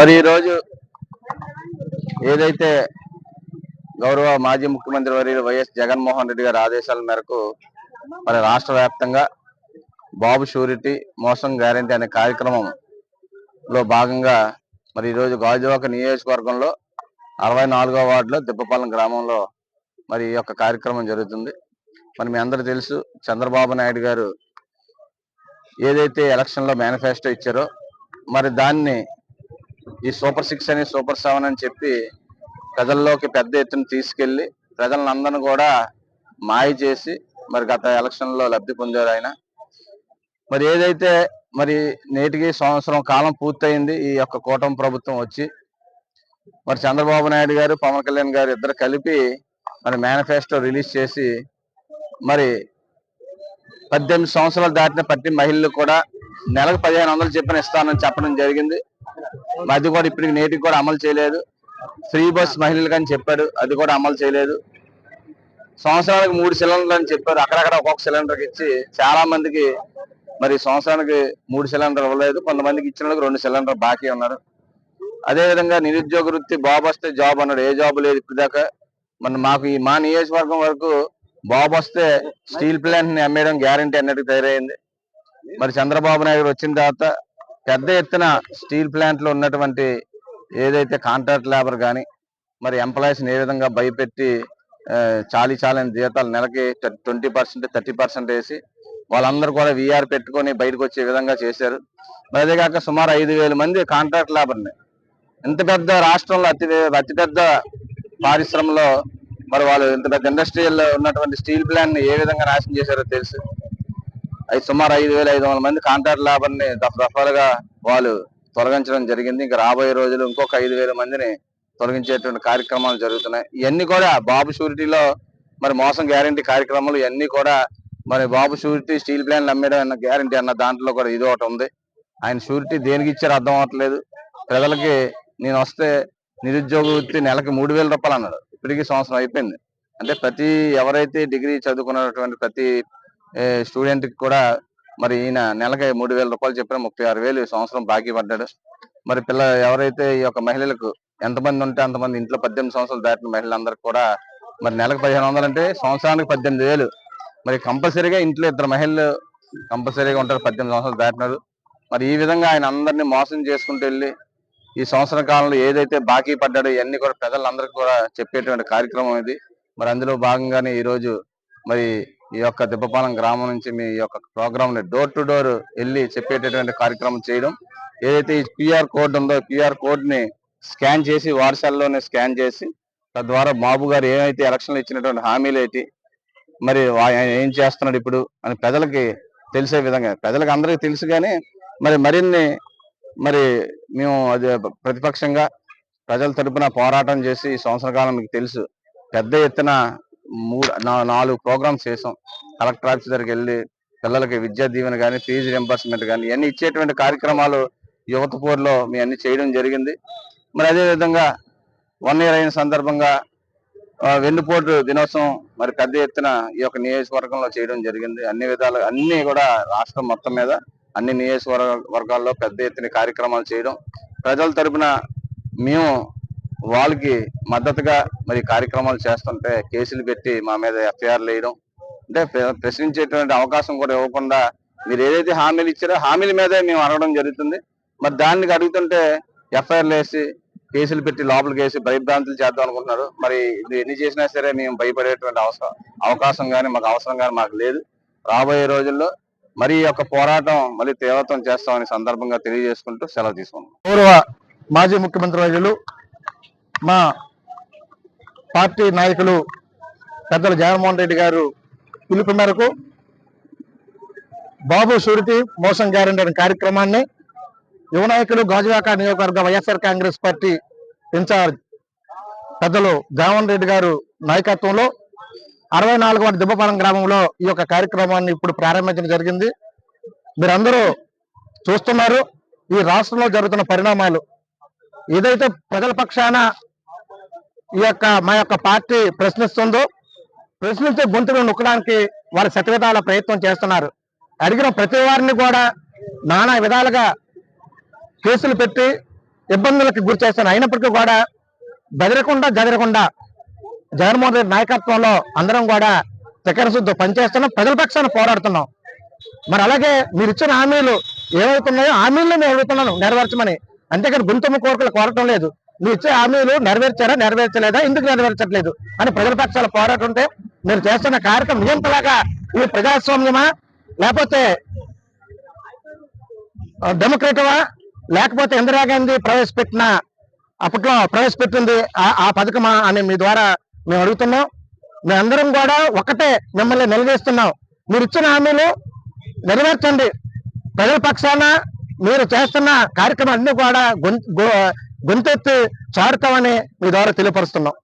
మరి ఈరోజు ఏదైతే గౌరవ మాజీ ముఖ్యమంత్రి వారి వైఎస్ జగన్మోహన్ రెడ్డి గారి ఆదేశాల మేరకు మరి రాష్ట్ర వ్యాప్తంగా బాబు షూరిటీ మోసం గ్యారంటీ అనే కార్యక్రమంలో భాగంగా మరి ఈరోజు గాజువాక నియోజకవర్గంలో అరవై నాలుగో వార్డులో దిబ్బపాలెం గ్రామంలో మరి ఈ యొక్క కార్యక్రమం జరుగుతుంది. మరి మీ అందరూ తెలుసు చంద్రబాబు నాయుడు గారు ఏదైతే ఎలక్షన్లో మేనిఫెస్టో ఇచ్చారో మరి దాన్ని ఈ సూపర్ సిక్స్ అని సూపర్ సెవెన్ అని చెప్పి ప్రజల్లోకి పెద్ద ఎత్తున తీసుకెళ్ళి ప్రజలందరిని కూడా మాయ చేసి మరి గత ఎలక్షన్లో లబ్ధి పొందారు ఆయన. మరి ఏదైతే మరి నేటికి సంవత్సరం కాలం పూర్తయింది ఈ యొక్క కూటమి ప్రభుత్వం వచ్చి మరి చంద్రబాబు నాయుడు గారు పవన్ కళ్యాణ్ గారు ఇద్దరు కలిపి మరి మేనిఫెస్టో రిలీజ్ చేసి మరి పద్దెనిమిది సంవత్సరాలు దాటిన ప్రతి మహిళలు కూడా నెలకు పదిహేను వందలు చెప్పిన ఇస్తానని చెప్పడం జరిగింది. అది కూడా ఇప్పటికి నేటికి కూడా అమలు చేయలేదు. ఫ్రీ బస్ మహిళలకు అని చెప్పాడు. అది కూడా అమలు చేయలేదు. సంవత్సరానికి మూడు సిలిండర్లు అని చెప్పారు. అక్కడక్కడ ఒక్కొక్క సిలిండర్కి ఇచ్చి చాలా మందికి మరి సంవత్సరానికి మూడు సిలిండర్ ఇవ్వలేదు. కొంతమందికి ఇచ్చిన వాళ్ళకి రెండు సిలిండర్ బాకీ ఉన్నారు. అదే విధంగా నిరుద్యోగ వృత్తి బాబు వస్తే జాబ్ అన్నాడు. ఏ జాబ్ లేదు ఇప్పటిదాకా. మన మాకు ఈ మా నియోజకవర్గం వరకు బాబు వస్తే స్టీల్ ప్లాంట్ని అమ్మేయడం గ్యారంటీ అన్నట్టు తయారైంది. మరి చంద్రబాబు నాయుడు వచ్చిన తర్వాత పెద్ద ఎత్తున స్టీల్ ప్లాంట్లో ఉన్నటువంటి ఏదైతే కాంట్రాక్ట్ లేబర్ కానీ మరి ఎంప్లాయీస్ని ఏ విధంగా భయపెట్టి చాలీ చాలని జీతాలు నెలకి ట్వంటీ పర్సెంట్ థర్టీ పర్సెంట్ వేసి వాళ్ళందరూ కూడా విఆర్ పెట్టుకొని బయటకు వచ్చే విధంగా చేశారు. మరి అదే కాక సుమారు ఐదు వేల మంది కాంట్రాక్ట్ లేబర్ని. ఇంత పెద్ద రాష్ట్రంలో అతి అతిపెద్ద పారిశ్రమలో మరి వాళ్ళు ఇంత పెద్ద ఇండస్ట్రియల్ ఉన్నటువంటి స్టీల్ ప్లాంట్ని ఏ విధంగా నాశనం చేశారో తెలుసు. ఐదు సుమారు ఐదు వేల ఐదు వందల మంది కాంట్రాక్ట్ లేబర్ని దఫ దఫాలుగా వాళ్ళు తొలగించడం జరిగింది. ఇంకా రాబోయే రోజులు ఇంకొక ఐదు వేల మందిని తొలగించేటువంటి కార్యక్రమాలు జరుగుతున్నాయి. ఇవన్నీ కూడా బాబు షూరిటీలో మరి మోసం గ్యారంటీ కార్యక్రమాలు ఇవన్నీ కూడా మరి బాబు షూరిటీ స్టీల్ ప్లాన్లు అమ్మేయడం అన్న గ్యారంటీ అన్న దాంట్లో కూడా ఇది ఒకటి ఉంది. ఆయన షూరిటీ దేనికి ఇచ్చారో అర్థం అవ్వట్లేదు ప్రజలకి నేను వస్తే నిరుద్యోగ వృత్తి నెలకి మూడు వేల రూపాయలు అన్నాడు. ఇప్పటికీ సంవత్సరం అయిపోయింది. అంటే ప్రతి ఎవరైతే డిగ్రీ చదువుకున్నటువంటి ప్రతి స్టూడెంట్కి కూడా మరి ఈయన నెలకి మూడు వేల రూపాయలు చెప్పిన ముప్పై ఆరు వేలు సంవత్సరం బాకీ పడ్డాడు. మరి పిల్ల ఎవరైతే ఈ యొక్క మహిళలకు ఎంతమంది ఉంటే అంతమంది ఇంట్లో పద్దెనిమిది సంవత్సరాలు దాటిన మహిళలందరికీ కూడా మరి నెలకు పదిహేను వందలు అంటే సంవత్సరానికి పద్దెనిమిది వేలు. మరి కంపల్సరీగా ఇంట్లో ఇద్దరు మహిళలు కంపల్సరీగా ఉంటారు పద్దెనిమిది సంవత్సరాలు దాటినారు. మరి ఈ విధంగా ఆయన అందరినీ మోసం చేసుకుంటూ వెళ్ళి ఈ సంవత్సర కాలంలో ఏదైతే బాకీ పడ్డాడో ఇవన్నీ కూడా ప్రజలందరికీ కూడా చెప్పేటువంటి కార్యక్రమం ఇది. మరి అందులో భాగంగానే ఈ రోజు మరి ఈ యొక్క దిబ్బపాలెం గ్రామం నుంచి మీ యొక్క ప్రోగ్రామ్ని డోర్ టు డోర్ వెళ్ళి చెప్పేటటువంటి కార్యక్రమం చేయడం. ఏదైతే ఈ క్యూఆర్ కోడ్ ఉందో క్యూఆర్ కోడ్ని స్కాన్ చేసి వారసాల్లోనే స్కాన్ చేసి తద్వారా బాబు గారు ఏమైతే ఎలక్షన్లు ఇచ్చినటువంటి హామీలు ఏంటి మరి ఆయన ఏం చేస్తున్నాడు ఇప్పుడు అని ప్రజలకి తెలిసే విధంగా ప్రజలకు అందరికీ తెలుసు కానీ మరి మరిన్ని మరి మేము అది ప్రతిపక్షంగా ప్రజల తరపున పోరాటం చేసి ఈ సంవత్సర కాలం మీకు తెలుసు. పెద్ద ఎత్తున మూడు నాలుగు ప్రోగ్రామ్స్ చేసాం. కలెక్టర్ ఆఫీస్ దగ్గరికి వెళ్ళి పిల్లలకి విద్యా దీవెన కానీ ఫీజు రింబర్స్మెంట్ కానీ ఇవన్నీ ఇచ్చేటువంటి కార్యక్రమాలు యువత పోరులో మీ అన్ని చేయడం జరిగింది. మరి అదేవిధంగా వన్ ఇయర్ అయిన సందర్భంగా వెన్నుపోటు దినోత్సవం మరి పెద్ద ఎత్తున ఈ యొక్క నియోజకవర్గంలో చేయడం జరిగింది. అన్ని విధాలు అన్ని కూడా రాష్ట్రం మొత్తం మీద అన్ని నియోజకవర్గ వర్గాల్లో పెద్ద ఎత్తున కార్యక్రమాలు చేయడం. ప్రజల తరపున మేము వాళ్ళకి మద్దతుగా మరి కార్యక్రమాలు చేస్తుంటే కేసులు పెట్టి మా మీద ఎఫ్ఐఆర్లు వేయడం అంటే ప్రశ్నించేటువంటి అవకాశం కూడా ఇవ్వకుండా మీరు ఏదైతే హామీలు ఇచ్చారో హామీల మీదే మేము అడగడం జరుగుతుంది. మరి దానికి అడుగుతుంటే ఎఫ్ఐఆర్లు వేసి కేసులు పెట్టి లోపలికి వేసి భయభ్రాంతులు చేద్దాం అనుకుంటున్నారు. మరి ఇది ఎన్ని చేసినా సరే మేము భయపడేటువంటి అవసరం అవకాశం కానీ మాకు అవసరం కానీ మాకు లేదు. రాబోయే రోజుల్లో మరి యొక్క పోరాటం మళ్ళీ తీవ్రతం చేస్తామని సందర్భంగా తెలియజేసుకుంటూ సెలవు తీసుకుంటాం పూర్వ మాజీ ముఖ్యమంత్రి వర్యులు మా పార్టీ నాయకులు పెద్దలు జగన్మోహన్ రెడ్డి గారు పిలుపు మేరకు బాబు షూరిటీ మోసం గ్యారంటీ అనే కార్యక్రమాన్ని యువ నాయకులు గాజువాక నియోజకవర్గ వైఎస్ఆర్ కాంగ్రెస్ పార్టీ ఇన్ఛార్జ్ పెద్దలు జగన్మోహన్ రెడ్డి గారు నాయకత్వంలో అరవై నాలుగు వాటి దుబ్బపాలెం గ్రామంలో ఈ యొక్క కార్యక్రమాన్ని ఇప్పుడు ప్రారంభించడం జరిగింది. మీరందరూ చూస్తున్నారు ఈ రాష్ట్రంలో జరుగుతున్న పరిణామాలు. ఏదైతే ప్రజల పక్షాన ఈ యొక్క మా యొక్క పార్టీ ప్రశ్నిస్తుందో ప్రశ్నించే గొంతును నొక్కడానికి వారు శతవిధాల ప్రయత్నం చేస్తున్నారు. అడిగిన ప్రతి వారిని కూడా నానా విధాలుగా కేసులు పెట్టి ఇబ్బందులకు గురి చేస్తున్నారు. అయినప్పటికీ కూడా బెదరకుండా జదరకుండా జగన్మోహన్ రెడ్డి నాయకత్వంలో అందరం కూడా శుద్ధి పనిచేస్తున్నాం. ప్రజల పక్షాన పోరాడుతున్నాం. మరి అలాగే మీరు ఇచ్చిన హామీలు ఏమవుతున్నాయో హామీలను నేను అడుగుతున్నాను నెరవేర్చమని. అంతేకాని గుంతమ్మ కోరికలు కోరటం లేదు. మీరు ఇచ్చే హామీలు నెరవేర్చారా నెరవేర్చలేదా? ఎందుకు నెరవేర్చట్లేదు? అని ప్రజల పక్షాల పోరాటం ఉంటే మీరు చేస్తున్న కార్యక్రమం నియంతలాగా ఇది ప్రజాస్వామ్యమా? లేకపోతే డెమోక్రటవా? లేకపోతే ఇందిరాగాంధీ ప్రవేశపెట్టిన అప్పట్లో ప్రవేశపెట్టింది ఆ- ఆ పథకమా అని మీ ద్వారా మేము అడుగుతున్నాం. మేమందరం కూడా ఒకటే మిమ్మల్ని నిలదీస్తున్నాం. మీరు ఇచ్చిన హామీలు నెరవేర్చండి. ప్రజల పక్షాన మీరు చేస్తున్న కార్యక్రమాలన్నీ కూడా గొంతెత్తి చాడతామని మీ ద్వారా తెలియపరుస్తున్నాం.